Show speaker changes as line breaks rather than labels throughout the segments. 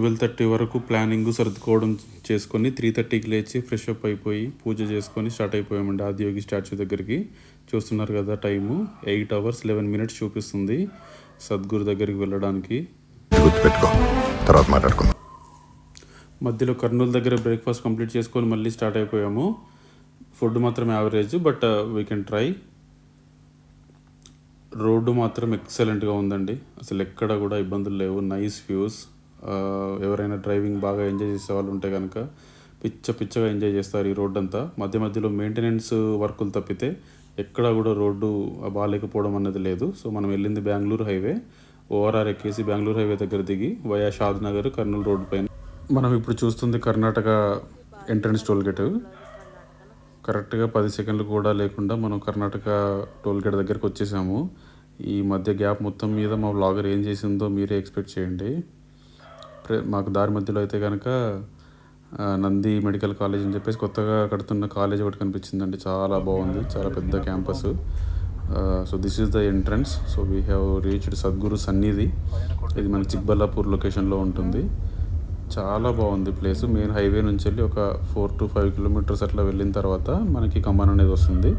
Twelve thirty వరకు planning సర్దుకోవడం చేసుకొని త్రీ థర్టీకి లేచి ఫ్రెష్ అప్ అయిపోయి పూజ చేసుకొని స్టార్ట్ అయిపోయామండి ఆదియోగి స్టాచ్యూ దగ్గరికి. చూస్తున్నారు కదా time eight hours eleven minutes చూపిస్తుంది సద్గురు దగ్గరికి వెళ్ళడానికి.
గుర్తుపెట్టుకో తర్వాత మాట్లాడుకుందాం.
మధ్యలో కర్నూలు దగ్గర బ్రేక్ఫాస్ట్ కంప్లీట్ చేసుకొని మళ్ళీ స్టార్ట్ అయిపోయాము. ఫుడ్ మాత్రం average but we can try road మాత్రం ఎక్సలెంట్గా ఉందండి. అసలు ఎక్కడ కూడా ఇబ్బందులు లేవు. నైస్ వ్యూస్ ఎవరైనా డ్రైవింగ్ బాగా ఎంజాయ్ చేసే వాళ్ళు ఉంటే కనుక పిచ్చ పిచ్చగా ఎంజాయ్ చేస్తారు ఈ రోడ్డు అంతా మధ్య మధ్యలో మెయింటెనెన్స్ వర్కులు తప్పితే ఎక్కడ కూడా రోడ్డు బాగాలేకపోవడం అన్నది లేదు. సో మనం వెళ్ళింది బెంగళూరు హైవే. ఓఆర్ఆర్ ఎక్కేసి బెంగళూరు హైవే దగ్గర దిగి via Shadnagar Kurnool road పైన. మనం ఇప్పుడు చూస్తుంది కర్ణాటక ఎంట్రన్స్ టోల్ గేట్. కరెక్ట్గా పది సెకండ్లు కూడా లేకుండా మనం కర్ణాటక టోల్ గేట్ వచ్చేసాము. ఈ మధ్య గ్యాప్ మొత్తం మీద మా బ్లాగర్ ఏం చేసిందో మీరే ఎక్స్పెక్ట్ చేయండి. ప్ర- మాకు దారి మధ్యలో అయితే కనుక నంది మెడికల్ కాలేజ్ అని చెప్పేసి కొత్తగా కడుతున్న కాలేజ్ ఒకటి కనిపించిందండి. చాలా బాగుంది. చాలా పెద్ద campus. So this is the entrance so we have reached Sadhguru Sannidhi ఇది మన చిక్బల్లాపూర్ లొకేషన్లో ఉంటుంది. చాలా బాగుంది ప్లేస్ మెయిన్ హైవే నుంచి వెళ్ళి ఒక ఫోర్ టు ఫైవ్ కిలోమీటర్స్ అట్లా వెళ్ళిన తర్వాత మనకి కమాన్ అనేది వస్తుంది.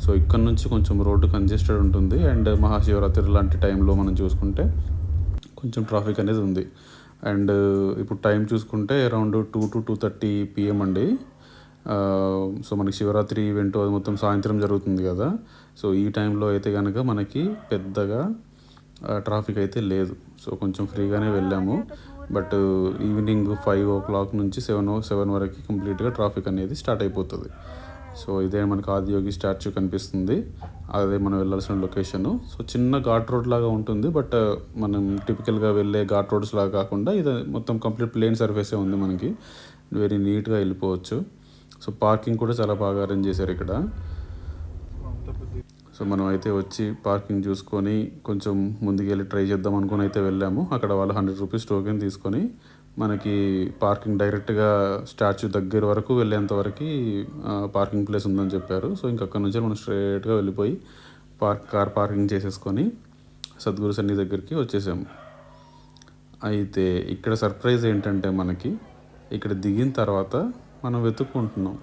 సో ఇక్కడ నుంచి కొంచెం రోడ్డు కంజెస్టెడ్ ఉంటుంది. అండ్ మహాశివరాత్రి లాంటి టైంలో మనం చూసుకుంటే కొంచెం ట్రాఫిక్ అనేది ఉంది. అండ్ ఇప్పుడు టైం చూసుకుంటే around two to two thirty PM అండి. సో మనకి శివరాత్రి ఈవెంట్ అది మొత్తం సాయంత్రం జరుగుతుంది కదా. సో ఈ టైంలో అయితే కనుక మనకి పెద్దగా ట్రాఫిక్ అయితే లేదు. సో కొంచెం ఫ్రీగానే వెళ్ళాము. But evening five o'clock నుంచి సెవెన్ ఓ సెవెన్ వరకు కంప్లీట్గా ట్రాఫిక్ అనేది స్టార్ట్ అయిపోతుంది. సో ఇదే మనకు ఆదియోగి స్టాచ్యూ కనిపిస్తుంది. అదే మనం వెళ్ళాల్సిన లొకేషను. సో చిన్న ఘాట్ రోడ్ లాగా ఉంటుంది బట్ మనం టిపికల్గా వెళ్ళే ఘాట్ రోడ్స్ లాగా కాకుండా ఇది మొత్తం కంప్లీట్ ప్లేన్ సర్ఫేసే ఉంది మనకి. వెరీ నీట్గా వెళ్ళిపోవచ్చు. సో పార్కింగ్ కూడా చాలా బాగా అరేంజ్ చేశారు ఇక్కడ. సో మనం అయితే వచ్చి పార్కింగ్ చూసుకొని కొంచెం ముందుకెళ్ళి ట్రై చేద్దాం అనుకుని అయితే వెళ్ళాము. అక్కడ వాళ్ళు హండ్రెడ్ రూపీస్ టోకెన్ తీసుకొని మనకి పార్కింగ్ డైరెక్ట్గా స్టాచ్యూ దగ్గర వరకు వెళ్ళేంత వరకు పార్కింగ్ ప్లేస్ ఉందని చెప్పారు. సో ఇంక అక్కడ నుంచి మనం స్ట్రేట్గా వెళ్ళిపోయి పార్క్ కార్ పార్కింగ్ చేసేసుకొని సద్గురు సన్ని దగ్గరికి వచ్చేసాము. అయితే ఇక్కడ సర్ప్రైజ్ ఏంటంటే మనకి ఇక్కడ దిగిన తర్వాత మనం వెతుక్కుంటున్నాం.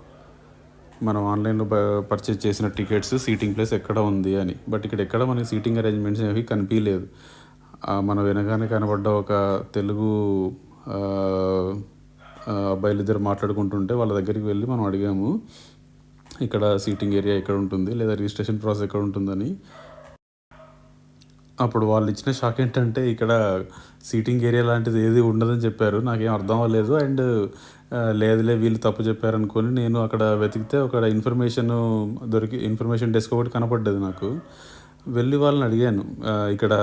మనం ఆన్లైన్లో పర్చేజ్ చేసిన టికెట్స్ సీటింగ్ ప్లేస్ ఎక్కడ ఉంది అని. బట్ ఇక్కడ ఎక్కడ మనకి సీటింగ్ అరేంజ్మెంట్స్ ఏవి కనిపించలేదు మనం మన వెనగానే కనబడ్డ ఒక తెలుగు బయలుదేరి మాట్లాడుకుంటుంటే వాళ్ళ దగ్గరికి వెళ్ళి మనం అడిగాము ఇక్కడ సీటింగ్ ఏరియా ఎక్కడ ఉంటుంది లేదా రిజిస్ట్రేషన్ ప్రాసెస్ ఎక్కడ ఉంటుందని. అప్పుడు వాళ్ళు ఇచ్చిన షాక్ ఏంటంటే ఇక్కడ సీటింగ్ ఏరియా లాంటిది ఏది ఉండదని చెప్పారు నాకేం అర్థం అవ్వలేదు. అండ్ లేదులే వీళ్ళు తప్పు చెప్పారనుకొని నేను అక్కడ వెతికితే ఒక ఇన్ఫర్మేషన్ దొరికి ఇన్ఫర్మేషన్ డెస్క్ ఒకటి కనపడ్డది నాకు. వెళ్ళి వాళ్ళని అడిగాను. ఇక్కడ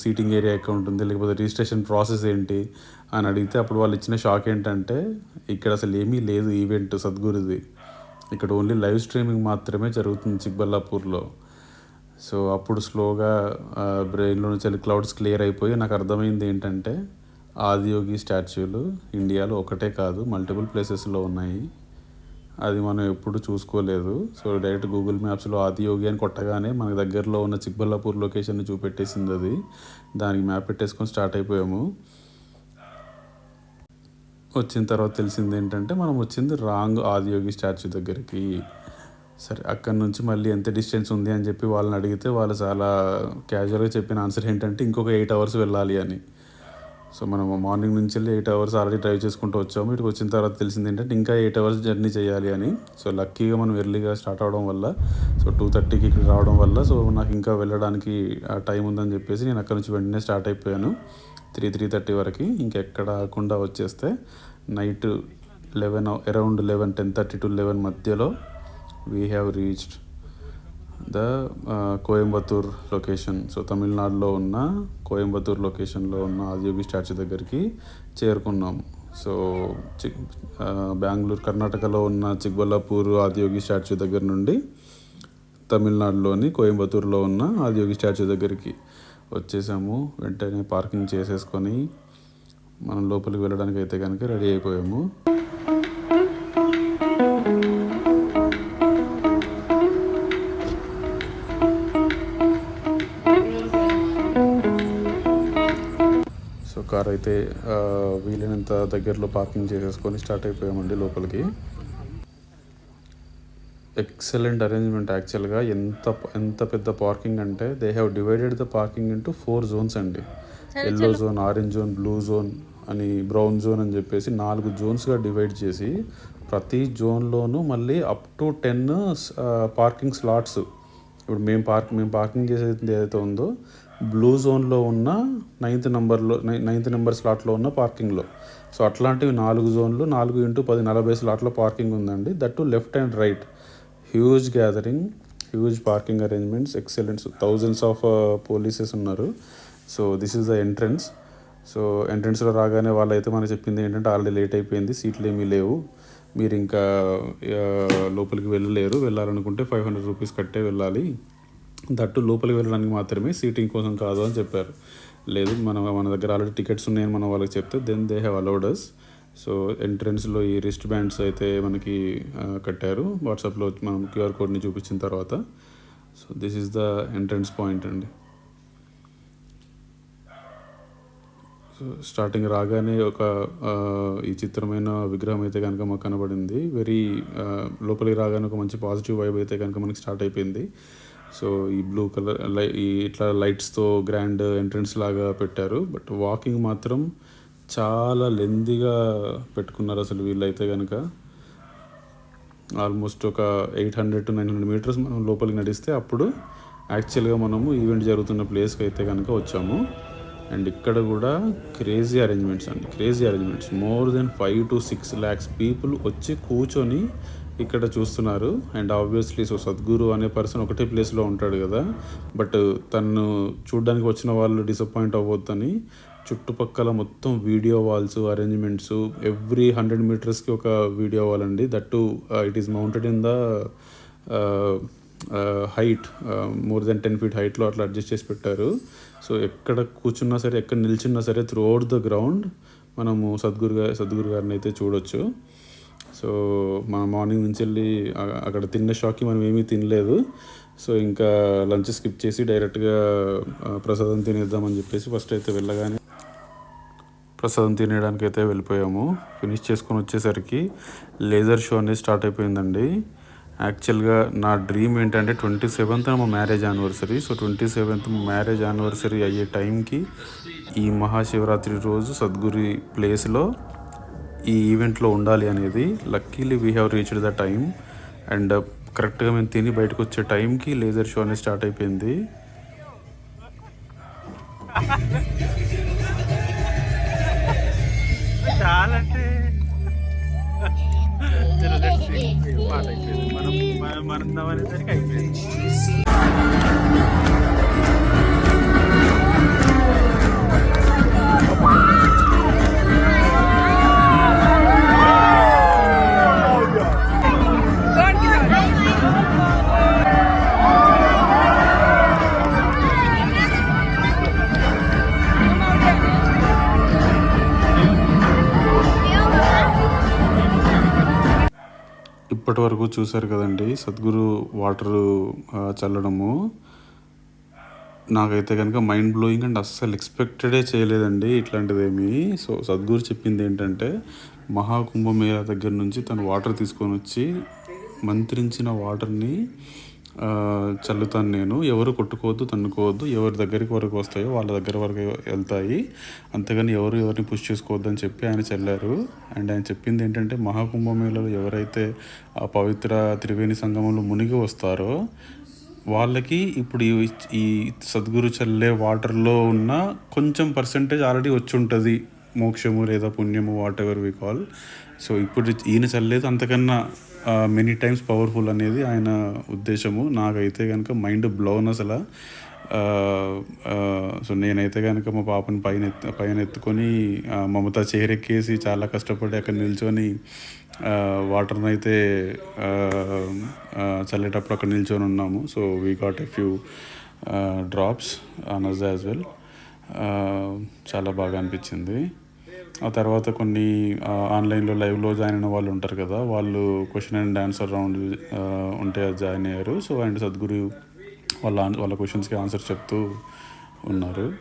సీటింగ్ ఏరియా ఎక్కడ ఉంటుంది లేకపోతే రిజిస్ట్రేషన్ ప్రాసెస్ ఏంటి అని అడిగితే అప్పుడు వాళ్ళు ఇచ్చిన షాక్ ఏంటంటే ఇక్కడ అసలు ఏమీ లేదు ఈవెంట్ సద్గురుది. ఇక్కడ ఓన్లీ లైవ్ స్ట్రీమింగ్ మాత్రమే జరుగుతుంది చిక్బల్లాపూర్లో సో అప్పుడు స్లోగా బ్రెయిన్లో నుంచి క్లౌడ్స్ క్లియర్ అయిపోయి నాకు అర్థమైంది ఏంటంటే ఆదియోగి స్టాచ్యూలు ఇండియాలో ఒకటే కాదు మల్టిపుల్ ప్లేసెస్లో ఉన్నాయి. అది మనం ఎప్పుడు చూసుకోలేదు. సో డైరెక్ట్ గూగుల్ మ్యాప్స్లో ఆదియోగి అని కొట్టగానే మనకు దగ్గరలో ఉన్న చిక్బల్లాపూర్ లొకేషన్ని చూపెట్టేసింది అది. దానికి మ్యాప్ పెట్టేసుకొని స్టార్ట్ అయిపోయాము. వచ్చిన తర్వాత తెలిసింది ఏంటంటే మనం వచ్చింది రాంగ్ ఆదియోగి స్టాచ్యూ దగ్గరికి. సరే అక్కడి నుంచి మళ్ళీ ఎంత డిస్టెన్స్ ఉంది అని చెప్పి వాళ్ళని అడిగితే వాళ్ళు చాలా క్యాజువల్గా చెప్పిన ఆన్సర్ ఏంటంటే ఇంకొక ఎయిట్ అవర్స్ వెళ్ళాలి అని. సో మనం మార్నింగ్ నుంచి వెళ్ళి ఎయిట్ అవర్స్ ఆల్రెడీ డ్రైవ్ చేసుకుంటూ వచ్చాము. ఇటు వచ్చిన తర్వాత తెలిసింది ఏంటంటే ఇంకా ఎయిట్ అవర్స్ జర్నీ చేయాలి అని. సో లక్కీగా మనం ఎర్లీగా స్టార్ట్ అవడం వల్ల సో టూ థర్టీకి ఇక్కడ రావడం వల్ల సో నాకు ఇంకా వెళ్ళడానికి టైం ఉందని చెప్పేసి నేను అక్కడ నుంచి వెంటనే స్టార్ట్ అయిపోయాను. త్రీ త్రీ థర్టీ వరకు ఇంకెక్కడ ఆకుండా వచ్చేస్తే night eleven around eleven ten thirty to eleven మధ్యలో we have reached the Coimbatore location. So తమిళనాడులో ఉన్న కోయంబత్తూర్ లొకేషన్లో ఉన్న ఆదియోగి స్టాచ్యూ దగ్గరికి చేరుకున్నాం. సో చిక్ బెంగళూరు కర్ణాటకలో ఉన్న చిక్బల్లాపూర్ ఆదియోగి స్టాచ్యూ దగ్గర నుండి తమిళనాడులోని కోయంబత్తూరులో ఉన్న ఆదియోగి స్టాచ్యూ దగ్గరికి వచ్చేసాము. వెంటనే పార్కింగ్ చేసేసుకొని మనం లోపలికి వెళ్ళడానికి అయితే కనుక రెడీ అయిపోయాము. కార్ అయితే వీలైనంత దగ్గరలో పార్కింగ్ చేసేసుకొని స్టార్ట్ అయిపోయామండి లోపలికి. ఎక్సలెంట్ అరేంజ్మెంట్ యాక్చువల్గా. ఎంత ఎంత పెద్ద పార్కింగ్ అంటే they have divided the parking into four zones అండి. Yellow zone orange zone blue zone అని బ్రౌన్ జోన్ అని చెప్పేసి నాలుగు జోన్స్గా డివైడ్ చేసి ప్రతి జోన్లోనూ మళ్ళీ up to ten parking slots ఇప్పుడు మేము పార్క్ మేము పార్కింగ్ చేసేది ఏదైతే ఉందో బ్లూ జోన్లో ఉన్న నైన్త్ నెంబర్లో నైన్త్ నెంబర్ స్లాట్లో ఉన్న పార్కింగ్లో. సో అట్లాంటివి నాలుగు జోన్లు నాలుగు ఇంటూ పది నలభై స్లాట్లో పార్కింగ్ ఉందండి. That left and right. Huge gathering huge parking arrangements excellents. Thousands of polices ఉన్నారు. So this is the entrance. So ఎంట్రన్స్లో రాగానే వాళ్ళైతే మనకు చెప్పింది ఏంటంటే ఆల్రెడీ లేట్ అయిపోయింది సీట్లు ఏమీ లేవు. మీరు ఇంకా లోపలికి వెళ్ళలేరు. వెళ్ళాలనుకుంటే ఫైవ్ హండ్రెడ్ రూపీస్ కట్టే వెళ్ళాలి. దట్టు లోపలికి వెళ్ళడానికి మాత్రమే సీటింగ్ కోసం కాదు అని చెప్పారు. లేదు మన మన దగ్గర ఆల్రెడీ టికెట్స్ ఉన్నాయని మనం వాళ్ళకి చెప్తే then they have allowed us so ఎంట్రన్స్లో ఈ రిస్ట్ బ్యాండ్స్ అయితే మనకి కట్టారు. వాట్సాప్లో మనం క్యూఆర్ కోడ్ని చూపించిన తర్వాత. So this is the entrance point అండి. సో స్టార్టింగ్ రాగానే ఒక ఈ చిత్రమైన విగ్రహం అయితే కనుక మాకు కనబడింది. వెరీ లోపలికి రాగానే ఒక మంచి పాజిటివ్ వైబ్ అయితే కనుక మనకి స్టార్ట్ అయిపోయింది. సో ఈ బ్లూ కలర్ లై ఇట్లా లైట్స్తో గ్రాండ్ ఎంట్రన్స్ లాగా పెట్టారు. బట్ వాకింగ్ మాత్రం చాలా లెందీగా పెట్టుకున్నారు అసలు వీళ్ళైతే కనుక ఆల్మోస్ట్ ఒక eight hundred to nine hundred metres మనం లోపలికి నడిస్తే అప్పుడు యాక్చువల్గా మనము ఈవెంట్ జరుగుతున్న ప్లేస్కి అయితే కనుక వచ్చాము. అండ్ ఇక్కడ కూడా క్రేజీ అరేంజ్మెంట్స్ అండి. Crazy arrangements more than five to six lakhs people వచ్చి కూర్చొని ఇక్కడ చూస్తున్నారు. అండ్ ఆబ్వియస్లీ సో సద్గురు అనే పర్సన్ ఒకటే ప్లేస్లో ఉంటాడు కదా. బట్ తను చూడడానికి వచ్చిన వాళ్ళు డిసప్పాయింట్ అవ్వద్దని చుట్టుపక్కల మొత్తం video walls arrangements every hundred మీటర్స్కి ఒక వీడియో వాల్ అండి. That it is mounted in the height more than ten feet హైట్లో అట్లా అడ్జస్ట్ చేసి పెట్టారు. సో ఎక్కడ కూర్చున్నా సరే ఎక్కడ నిల్చున్నా సరే త్రూ అవుట్ ద గ్రౌండ్ మనము సద్గురు గారి సద్గురు గారిని అయితే చూడొచ్చు. సో మన మార్నింగ్ నుంచి వెళ్ళి అక్కడ తిన్న షాక్కి మనం ఏమీ తినలేదు. సో ఇంకా లంచ్ స్కిప్ చేసి డైరెక్ట్గా ప్రసాదం తినేద్దామని చెప్పేసి ఫస్ట్ అయితే వెళ్ళగానే ప్రసాదం తినేయడానికి అయితే వెళ్ళిపోయాము. ఫినిష్ చేసుకొని వచ్చేసరికి లేజర్ షో అనేది స్టార్ట్ అయిపోయిందండి. యాక్చువల్గా నా డ్రీమ్ ఏంటంటే ట్వంటీ సెవెంత్ మా marriage anniversary. So twenty seventh marriage anniversary అయ్యే టైంకి ఈ మహాశివరాత్రి రోజు సద్గురి ప్లేస్లో ఈ ఈవెంట్లో ఉండాలి అనేది. Luckily we have reached the time and కరెక్ట్గా మేము తిని బయటకు వచ్చే టైంకి లేజర్ షో అనేది స్టార్ట్ అయిపోయింది.
మనం మనం అయిపోయింది.
వరకు చూశారు కదండి సద్గురు వాటర్ చల్లడము. నాకైతే కనుక మైండ్ బ్లోయింగ్ అండ్ అస్సలు ఎక్స్పెక్టెడే చేయలేదండి ఇట్లాంటిదేమి. సో సద్గురు చెప్పింది ఏంటంటే మహాకుంభమేళ దగ్గర నుంచి తను వాటర్ తీసుకొని వచ్చి మంత్రించిన వాటర్ని చల్లుతాను నేను. ఎవరు కొట్టుకోవద్దు తన్నుకోవద్దు. ఎవరి దగ్గరికి వరకు వస్తాయో వాళ్ళ దగ్గర వరకు వెళ్తాయి. అంతేగాని ఎవరు ఎవరిని పుష్ చేసుకోవద్దు అని చెప్పి ఆయన చల్లారు. అండ్ ఆయన చెప్పింది ఏంటంటే మహాకుంభమేళలో ఎవరైతే ఆ పవిత్ర త్రివేణి సంగమంలో మునిగి వస్తారో వాళ్ళకి ఇప్పుడు ఈ ఈ సద్గురు చల్లే వాటర్లో ఉన్న కొంచెం పర్సంటేజ్ ఆల్రెడీ వచ్చి ఉంటుంది. మోక్షము లేదా పుణ్యము whatever we call so ఇప్పుడు ఈయన చల్లేదు అంతకన్నా మెనీ టైమ్స్ పవర్ఫుల్ అనేది ఆయన ఉద్దేశము. నాకైతే కనుక మైండ్ బ్లోన్ అసలు. సో నేనైతే కనుక మా పాపని పైన పైన ఎత్తుకొని మమత చేరెక్కేసి చాలా కష్టపడి అక్కడ నిల్చొని వాటర్ని అయితే చల్లేటప్పుడు అక్కడ నిల్చొని ఉన్నాము. So we got a few drops on us as well చాలా బాగా అనిపించింది. ఆ తర్వాత కొన్ని ఆన్లైన్లో లైవ్లో జాయిన్ అయిన వాళ్ళు ఉంటారు కదా వాళ్ళు క్వశ్చన్ అండ్ ఆన్సర్ రౌండ్ ఉంటే జాయిన్ అయ్యారు. సో అండ్ సద్గురు వాళ్ళ వాళ్ళ క్వశ్చన్స్కి ఆన్సర్ చెప్తూ ఉన్నారు.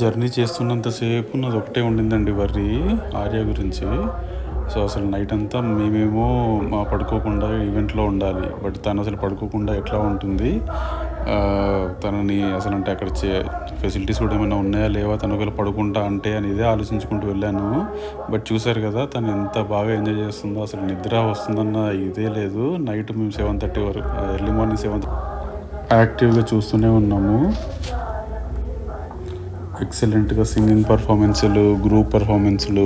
జర్నీ చేస్తున్నంతసేపు నాది ఒకటే ఉండిందండి వర్రీ ఆర్య గురించి. సో అసలు నైట్ అంతా మేమేమో మా పడుకోకుండా ఈవెంట్లో ఉండాలి. బట్ తను అసలు పడుకోకుండా ఎట్లా ఉంటుంది? తనని అసలు అంటే అక్కడ చే ఫెసిలిటీస్ కూడా ఏమైనా ఉన్నాయా? లేవా? తను ఒకవేళ పడుకుంటా అంటే అని ఇదే ఆలోచించుకుంటూ వెళ్ళాను. బట్ చూశారు కదా తను ఎంత బాగా ఎంజాయ్ చేస్తుందో అసలు నిద్ర వస్తుందన్న ఇదే లేదు. నైట్ మేము సెవెన్ థర్టీ వరకు ఎర్లీ మార్నింగ్ సెవెన్ యాక్టివ్గా చూస్తూనే ఉన్నాము. ఎక్సలెంట్గా సింగింగ్ పర్ఫార్మెన్సులు గ్రూప్ పర్ఫార్మెన్సులు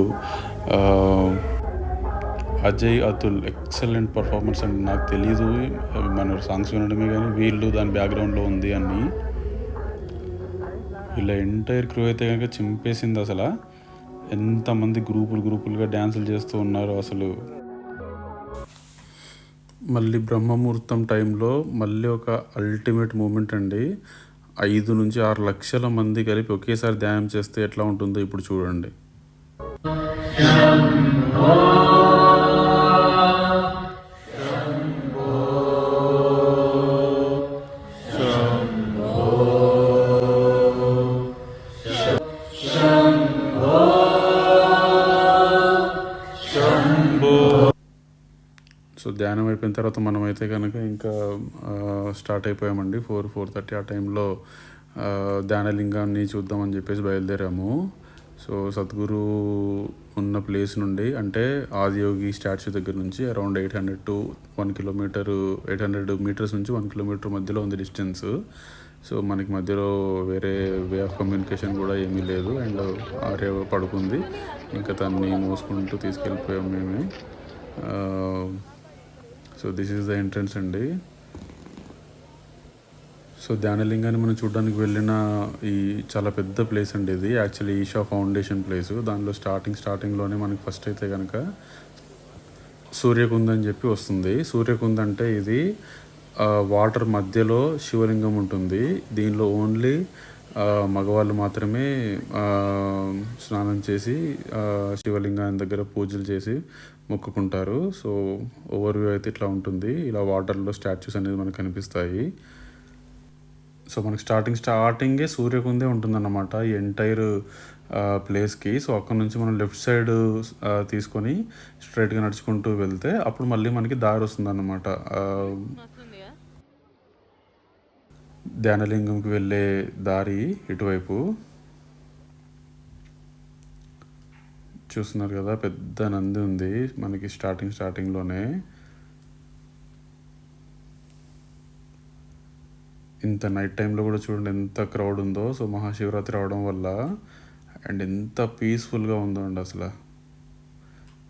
అజయ్ అతుల్ ఎక్సలెంట్ పర్ఫార్మెన్స్ అండి. నాకు తెలియదు మన సాంగ్స్ వినడమే కానీ వీళ్ళు దాని బ్యాక్గ్రౌండ్లో ఉంది అని. ఇలా ఎంటైర్ క్రూ అయితే కనుక చింపేసింది అసలు. ఎంతమంది గ్రూపులు గ్రూపులుగా డ్యాన్సులు చేస్తూ ఉన్నారు అసలు. మళ్ళీ బ్రహ్మముహూర్తం టైంలో మళ్ళీ ఒక అల్టిమేట్ మూమెంట్ అండి. ఐదు నుంచి ఆరు లక్షల మంది కలిపి ఒకేసారి ధ్యానం చేస్తే ఎట్లా ఉంటుందో ఇప్పుడు చూడండి. ధ్యానం అయిపోయిన తర్వాత మనమైతే కనుక ఇంకా స్టార్ట్ అయిపోయామండి. ఫోర్ ఫోర్ థర్టీ ఆ టైంలో ధ్యానలింగాన్ని చూద్దామని చెప్పేసి బయలుదేరాము. సో సద్గురు ఉన్న ప్లేస్ నుండి అంటే ఆదియోగి స్టాచ్యూ దగ్గర నుంచి around eight hundred to one kilometre eight hundred metres నుంచి వన్ కిలోమీటర్ మధ్యలో ఉంది డిస్టెన్స్. సో మనకి మధ్యలో వేరే వే ఆఫ్ కమ్యూనికేషన్ కూడా ఏమీ లేదు. అండ్ ఆర్య పడుకుంది. ఇంకా తన్ని మోసుకుంటూ తీసుకెళ్ళిపోయాం మేమే. So this is the entrance అండి. సో ధ్యానలింగాన్ని మనం చూడడానికి వెళ్ళిన ఈ చాలా పెద్ద ప్లేస్ అండి ఇది. యాక్చువల్లీ ఈషా ఫౌండేషన్ ప్లేస్ దానిలో స్టార్టింగ్ స్టార్టింగ్లోనే మనకి ఫస్ట్ అయితే కనుక సూర్యకుంద్ అని చెప్పి వస్తుంది. సూర్యకుంద్ అంటే ఇది వాటర్ మధ్యలో శివలింగం ఉంటుంది. దీనిలో ఓన్లీ మగవాళ్ళు మాత్రమే స్నానం చేసి ఆ, శివలింగాన్ని దగ్గర పూజలు చేసి మొక్కుకుంటారు. సో ఓవర్ వ్యూ అయితే ఇట్లా ఉంటుంది. ఇలా వాటర్లో స్టాచ్యూస్ అనేది మనకు కనిపిస్తాయి. సో మనకి స్టార్టింగ్ స్టార్టింగే సూర్యకుందే ఉంటుందన్నమాట ఈ ఎంటైర్ ప్లేస్కి సో అక్కడ నుంచి మనం లెఫ్ట్ సైడ్ తీసుకొని స్ట్రైట్గా నడుచుకుంటూ వెళ్తే అప్పుడు మళ్ళీ మనకి దారి వస్తుందన్నమాట. ధ్యానలింగంకి వెళ్ళే దారి ఇటువైపు. చూస్తున్నారు కదా పెద్ద నంది ఉంది మనకి స్టార్టింగ్ స్టార్టింగ్లోనే. ఇంత నైట్ టైంలో కూడా చూడండి ఎంత క్రౌడ్ ఉందో. సో మహాశివరాత్రి అవడం వల్ల అండ్ ఎంత పీస్ఫుల్గా ఉందో అండి అసలు.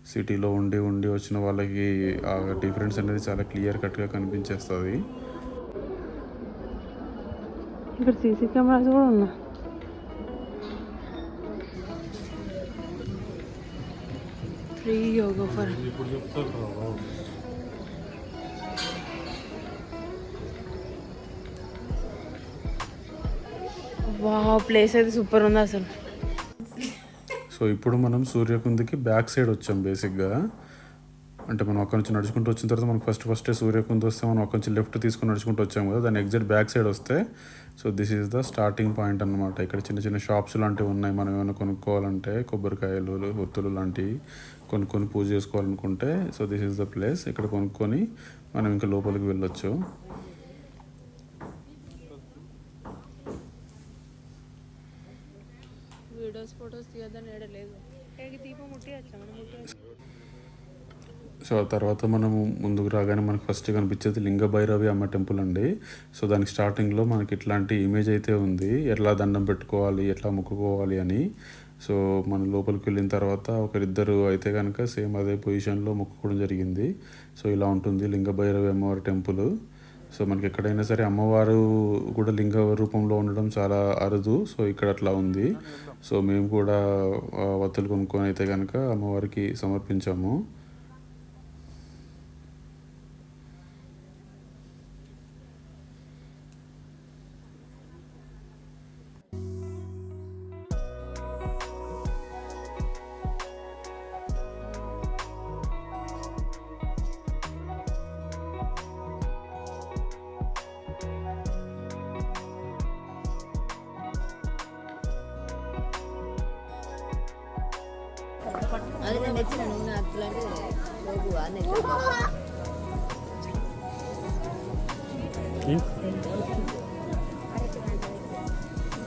సిటీలో ఉండి ఉండి వచ్చిన వాళ్ళకి ఆ డిఫరెన్స్ అనేది చాలా క్లియర్ కట్గా కనిపించేస్తుంది.
ఇక్కడ సీసీ కెమెరాస్ కూడా ఉన్నా ఫ్రీ యోగా ఫర్ వా ప్లేస్ అయితే సూపర్ ఉంది అసలు
సో ఇప్పుడు మనం సూర్యకుందికి బ్యాక్ సైడ్ వచ్చాం బేసిక్గా అంటే మనం అక్కడ నుంచి నడుచుకుంటూ వచ్చిన తర్వాత మనకు ఫస్ట్ ఫస్ట్ సూర్యకుంది వస్తే మనం అక్కడి నుంచి లెఫ్ట్ తీసుకొని నడుచుకుంటూ వచ్చాము కదా. దాని ఎగ్జిట్ బ్యాక్ సైడ్ వస్తే so this is the starting point అనమాట ఇక్కడ చిన్న చిన్న షాప్స్ లాంటివి ఉన్నాయి. మనం ఏమైనా కొనుక్కోవాలంటే కొబ్బరికాయలు ఒత్తులు లాంటివి కొనుక్కొని పూజ చేసుకోవాలనుకుంటే so this is the place ఇక్కడ కొనుక్కొని మనం ఇంకా లోపలికి వెళ్ళొచ్చు.
వీడియోస్ ఫొటోస్ తీయద్దని ఏడలేదు దీపం ముట్టి వచ్చా? మనం ముట్టి
సో ఆ తర్వాత మనము ముందుకు రాగానే మనకు ఫస్ట్ కనిపించేది లింగ భైరవి అమ్మ టెంపుల్ అండి. సో దానికి స్టార్టింగ్లో మనకి ఇట్లాంటి ఇమేజ్ అయితే ఉంది. ఎట్లా దండం పెట్టుకోవాలి ఎట్లా మొక్కుకోవాలి అని. సో మన లోపలికి వెళ్ళిన తర్వాత ఒకరిద్దరు అయితే కనుక సేమ్ అదే పొజిషన్లో మొక్కుకోవడం జరిగింది. సో ఇలా ఉంటుంది లింగ భైరవి అమ్మవారి టెంపుల్. సో మనకి ఎక్కడైనా సరే అమ్మవారు కూడా లింగ రూపంలో ఉండడం చాలా అరుదు. సో ఇక్కడ అట్లా ఉంది. సో మేము కూడా వత్తులు కొనుక్కొని అయితే కనుక అమ్మవారికి సమర్పించాము.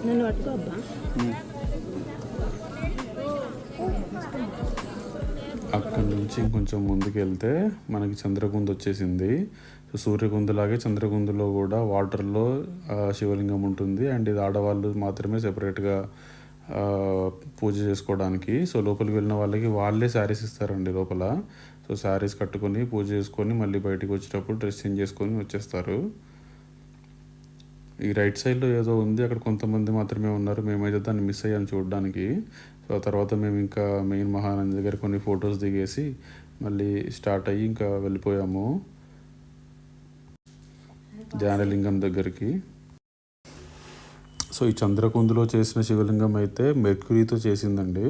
నన్ను పట్టుకో అబ్బా
నుంచి ఇంకొంచెం ముందుకు వెళ్తే మనకి చంద్రగుంద వచ్చేసింది. సో సూర్యగుందులాగే చంద్రగుందులో కూడా వాటర్లో శివలింగం ఉంటుంది. అండ్ ఇది ఆడవాళ్ళు మాత్రమే సెపరేట్గా పూజ చేసుకోవడానికి. సో లోపలికి వెళ్ళిన వాళ్ళకి వాళ్ళే శారీస్ ఇస్తారండి లోపల. సో శారీస్ కట్టుకొని పూజ చేసుకొని మళ్ళీ బయటికి వచ్చేటప్పుడు డ్రెస్ చేంజ్ చేసుకొని వచ్చేస్తారు. ఈ రైట్ సైడ్లో ఏదో ఉంది. అక్కడ కొంతమంది మాత్రమే ఉన్నారు. మేమైతే దాన్ని మిస్ అయ్యాం చూడడానికి. సో ఆ తర్వాత మేము ఇంకా మెయిన్ మహానంది దగ్గర కొన్ని ఫొటోస్ దిగేసి మళ్ళీ స్టార్ట్ అయ్యి ఇంకా వెళ్ళిపోయాము. ధ్యానలింగం దగ్గరికి. సో ఈ చంద్రకుందులో చేసిన శివలింగం అయితే మెర్క్యూరీతో చేసిందండి.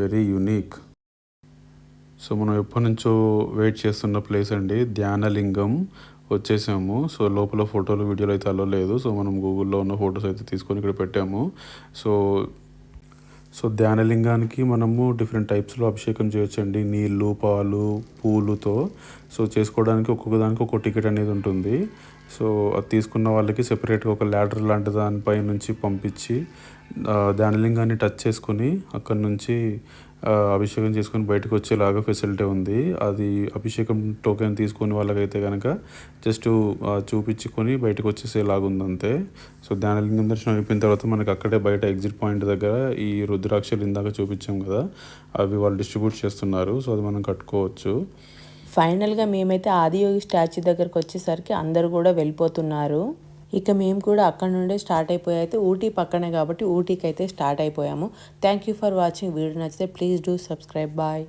వెరీ యునిక్ సో మనం ఎప్పటి నుంచో వెయిట్ చేస్తున్న ప్లేస్ అండి. ధ్యానలింగం వచ్చేసాము. సో లోపల ఫోటోలు వీడియోలు అయితే అలో లేదు. సో మనం గూగుల్లో ఉన్న ఫొటోస్ అయితే తీసుకొని ఇక్కడ పెట్టాము. సో సో ధ్యానలింగానికి మనము డిఫరెంట్ టైప్స్లో అభిషేకం చేయొచ్చండి. నీళ్ళు పాలు పూలుతో. సో చేసుకోవడానికి ఒక్కొక్క దానికి ఒక్కొక్క టికెట్ అనేది ఉంటుంది. సో అది తీసుకున్న వాళ్ళకి సెపరేట్గా ఒక ల్యాడర్ లాంటి దానిపై నుంచి పంపించి ఆ, ధ్యానలింగాన్ని టచ్ చేసుకొని అక్కడ నుంచి అభిషేకం చేసుకొని బయటకు వచ్చేలాగా ఫెసిలిటీ ఉంది. అది అభిషేకం టోకెన్ తీసుకుని వాళ్ళకైతే కనుక జస్ట్ చూపించుకొని బయటకు వచ్చేసేలాగా ఉంది అంతే సో ధ్యానలింగం దర్శనం అయిపోయిన తర్వాత మనకి అక్కడే బయట ఎగ్జిట్ పాయింట్ దగ్గర ఈ రుద్రాక్షలు ఇందాక చూపించాం కదా అవి వాళ్ళు డిస్ట్రిబ్యూట్ చేస్తున్నారు. సో అది మనం కట్టుకోవచ్చు.
ఫైనల్గా మేమైతే ఆదియోగి స్టాచ్యూ దగ్గరకు వచ్చేసరికి అందరూ కూడా వెళ్ళిపోతున్నారు. ఇక మేము కూడా అక్కడ నుండే స్టార్ట్ అయిపోయి అయితే ఊటీ పక్కనే కాబట్టి ఊటీకి అయితే స్టార్ట్ అయిపోయాము. Thank you for watching. Video నచ్చితే ప్లీజ్ డూ సబ్స్క్రైబ్. బాయ్.